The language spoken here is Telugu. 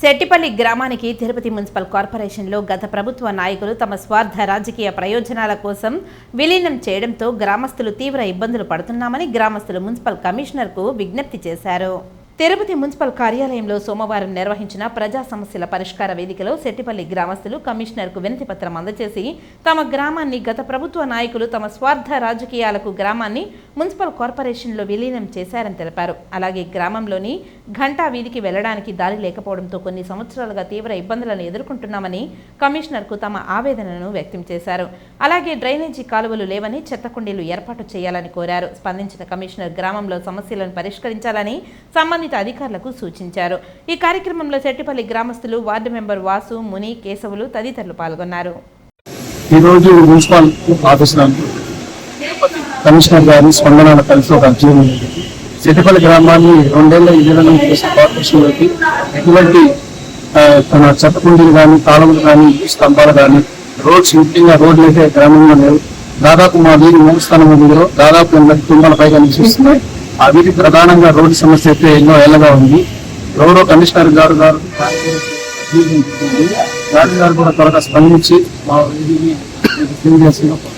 శెట్టిపల్లి గ్రామానికి తిరుపతి మున్సిపల్ కార్పొరేషన్లో గత ప్రభుత్వ నాయకులు తమ స్వార్థ రాజకీయ ప్రయోజనాల కోసం విలీనం చేయడంతో గ్రామస్తులు తీవ్ర ఇబ్బందులు పడుతున్నామని గ్రామస్తులు మున్సిపల్ కమిషనర్కు విజ్ఞప్తి చేశారు. తిరుపతి మున్సిపల్ కార్యాలయంలో సోమవారం నిర్వహించిన ప్రజా సమస్యల పరిష్కార వేదికలో శెట్టిపల్లి గ్రామస్తులు కమిషనర్కు వినతి పత్రం అందజేసి తమ గ్రామాన్ని గత ప్రభుత్వ నాయకులు తమ స్వార్థ రాజకీయాలకు గ్రామాన్ని మున్సిపల్ కార్పొరేషన్లో విలీనం చేశారని తెలిపారు. అలాగే గ్రామంలోని ఘంటా వీధికి వెళ్ళడానికి దారి లేకపోవడంతో కొన్ని సంవత్సరాలుగా తీవ్ర ఇబ్బందులను ఎదుర్కొంటున్నామని కమిషనర్కు తమ ఆవేదనను వ్యక్తం చేశారు. అలాగే డ్రైనేజీ కాలువలు లేవని చెత్త కుండీలు ఏర్పాటు చేయాలని కోరారు. స్పందించిన కమిషనర్ గ్రామంలో సమస్యలను పరిష్కరించాలని సంబంధిత అధికారులకు సూచించారు. ఈ కార్యక్రమంలో శెట్టిపల్లి గ్రామస్తులు వార్డు మెంబర్ వాసు ముని కేశవులు తదితరులు పాల్గొన్నారు. ఈరోజు మున్సిపల్ ఆఫీస్ కమిషనర్ గారి స్పందనల కలిసి ఒక అర్జీని సిటిపల్లి గ్రామాన్ని రెండేళ్ళ విలీనం చేసిన కార్పొరేషన్లోకి ఎటువంటి తన చెత్తకుండీలు కానీ కాలువలు కానీ స్తంభాలు కానీ రోడ్స్ ముఖ్యంగా రోడ్లు అయితే గ్రామంలో లేవు. దాదాపు మా వీధి మూడు స్థానం వీధిలో దాదాపు ఎనభై కుటుంబాల పైగా నివసిస్తున్నాయి. ఆ ప్రధానంగా రోడ్డు సమస్య అయితే ఎన్నో ఏళ్ళగా ఉంది. గౌరవ కమిషనర్ గారు గారు గారు కూడా త్వరగా స్పందించి మా